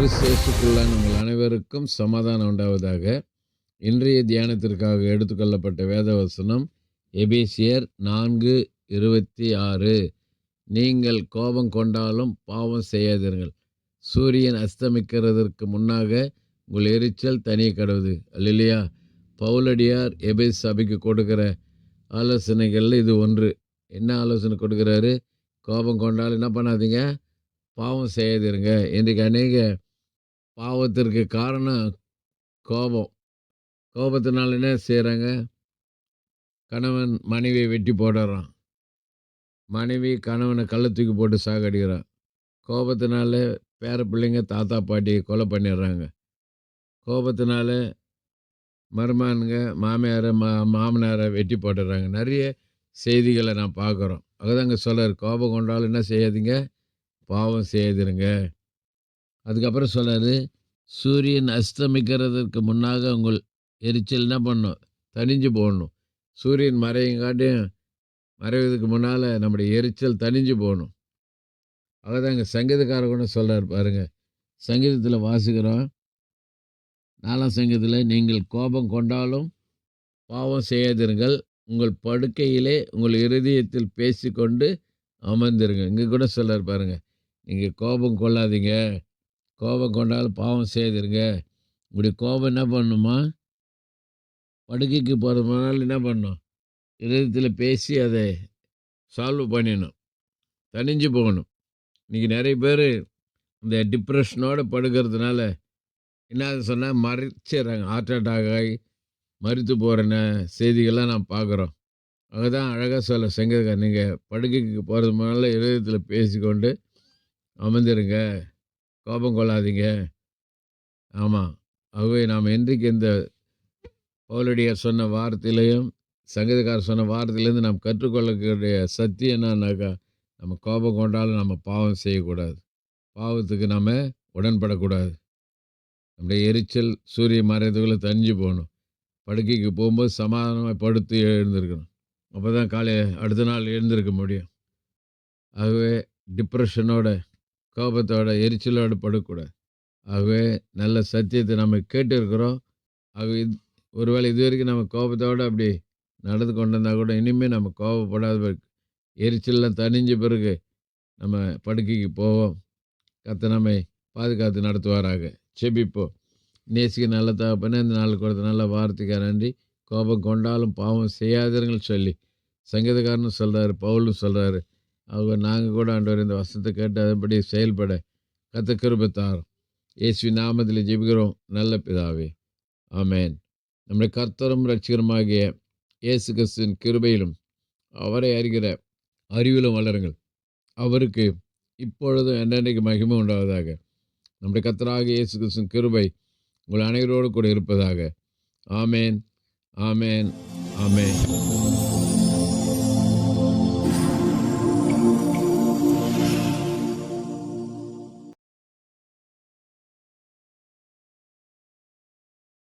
கிறிஸ்தேசுக்குள்ளான உங்கள் அனைவருக்கும் சமாதானம் உண்டாவதாக. இன்றைய தியானத்திற்காக எடுத்துக்கொள்ளப்பட்ட வேதவசனம் எபேசியர் நான்கு இருபத்தி ஆறு. நீங்கள் கோபம் கொண்டாலும் பாவம் செய்யாதீர்கள். சூரியன் அஸ்தமிக்கிறதற்கு முன்னாக உங்கள் எரிச்சல் தனிய கடவுது. இல்லையா பவுலடியார் எபேஸ் சபைக்கு கொடுக்கிற ஆலோசனைகளில் இது ஒன்று. என்ன ஆலோசனை கொடுக்குறாரு? கோபம் கொண்டாலும் என்ன பண்ணாதீங்க? பாவம் செய்யாதீருங்க. இன்றைக்கு அநேக பாவத்திற்கு காரணம் கோபம். கோபத்தினால என்ன செய்கிறாங்க கணவன் மனைவியை வெட்டி போடுறான். மனைவி கணவனை கள்ள தூக்கி போட்டு சாகடிக்கிறான். கோபத்தினால பேர பிள்ளைங்க தாத்தா பாட்டியை கொலை பண்ணிடுறாங்க. கோபத்தினால மருமானுங்க மாமியாரை மா மாமனாரை வெட்டி போட்டுடுறாங்க நிறைய செய்திகளை நான் பார்க்குறோம். அதுதாங்க சொல்கிறார் கோபம் கொண்டாலும் என்ன செய்யாதீங்க? பாவம் செய்திருங்க அதுக்கப்புறம் சொல்கிறாரு சூரியன் அஸ்தமிக்கிறதுக்கு முன்னாக உங்கள் எரிச்சல் என்ன பண்ணும்? தணிஞ்சு போடணும் சூரியன் மறையங்காட்டியும் மறைவதுக்கு முன்னால் நம்முடைய எரிச்சல் தணிஞ்சு போகணும் அதுதாங்க சங்கீதக்காரர் கூட சொல்கிறார் பாருங்கள் சங்கீதத்தில் வாசிக்கிறோம். நாலாம் சங்கீதத்தில் நீங்கள் கோபம் கொண்டாலும் பாவம் செய்யாதிருங்கள் உங்கள் படுக்கையிலே உங்கள் இருதயத்தில் பேசிக்கொண்டு அமர்ந்திருங்க இங்கே கூட சொல்கிறார் பாருங்கள் நீங்கள் கோபம் கொள்ளாதீங்க. கோபம் கொண்டாலும் பாவம் செய்திருங்க. இப்படி கோபம் என்ன பண்ணணுமா படுக்கைக்கு போகிறது முன்னால் என்ன பண்ணும்? இதயத்தில் பேசி அதை சால்வ் பண்ணிடணும். தனிஞ்சு போகணும். இன்றைக்கி நிறைய பேர் இந்த டிப்ரெஷனோடு படுக்கிறதுனால என்ன சொன்னால் மறைச்சிடுறாங்க. ஹார்ட் அட்டாக் ஆகி மறித்து போகிறன செய்திகள்லாம் நான் பார்க்குறோம். அதுதான் அழகாக சொல்ல செங்கதுக்கா நீங்கள் படுக்கைக்கு போகிறது முன்னால் இதயத்தில் பேசிக்கொண்டு அமர்ந்துருங்க கோபம் கொள்ளாதீங்க. ஆமாம் ஆகவே நாம் என்றைக்கு இந்த பவுலடியார் சொன்ன வார்த்தையிலையும் சங்கீதக்காரர் சொன்ன வார்த்தையிலேருந்து நாம் கற்றுக்கொள்ளக்கூடிய சத்தியம் என்னன்னாக்கா நம்ம கோபம் கொண்டாலும் நம்ம பாவம் செய்யக்கூடாது. பாவத்துக்கு நாம் உடன்படக்கூடாது. நம்முடைய எரிச்சல் சூரிய மறையத்துக்குள்ளே தஞ்சு போகணும். படுக்கைக்கு போகும்போது சமாதானமாக படுத்து எழுந்திருக்கணும். அப்போ தான் காலை அடுத்த நாள் எழுந்திருக்க முடியும். ஆகவே டிப்ரெஷனோட கோபத்தோட எரிச்சலோடு படக்கூடாது. ஆகவே நல்ல சத்தியத்தை நம்ம கேட்டிருக்கிறோம். ஆகவே ஒருவேளை இது வரைக்கும் நம்ம கோபத்தோடு அப்படி நடந்து கொண்டு வந்தால் கூட இனிமேல் நம்ம கோபப்படாத பிறகு எரிச்சல்லாம் தணிஞ்ச பிறகு நம்ம படுக்கைக்கு போவோம். கத்த நம்மை பாதுகாத்து நடத்துவாராக. செபிப்போம் நேசிக்க நல்ல தகப்பனே இந்த நாள் கொடுத்த நல்ல வார்த்தைக்காக நன்றி. கோபம் கொண்டாலும் பாவம் செய்யாதீர்கள் சொல்லி சங்கீதக்காரனும் சொல்கிறாரு பவுலும் சொல்கிறாரு அவங்க நாங்கள் கூட ஆண்டவர் இந்த வசனத்தை கேட்டு அதன்படி செயல்பட கத்த கிருபத்தார். இயேசுவி நாமத்தில் ஜெபிக்கிறோம். நல்ல பிதாவே. ஆமேன். நம்முடைய கர்த்தரும் ரட்சிகரமாகிய இயேசு கிறிஸ்துவின் கிருபையிலும் அவரை அறிகிற அறிவிலும் வளருங்கள். அவருக்கு இப்பொழுதும் என்னென்னைக்கு மகிமை உண்டாவதாக. நம்முடைய கத்தராக இயேசு கிறிஸ்துவின் கிருபை உங்கள் அனைவரோடு கூட இருப்பதாக. ஆமேன். ஆமேன். ஆமேன்.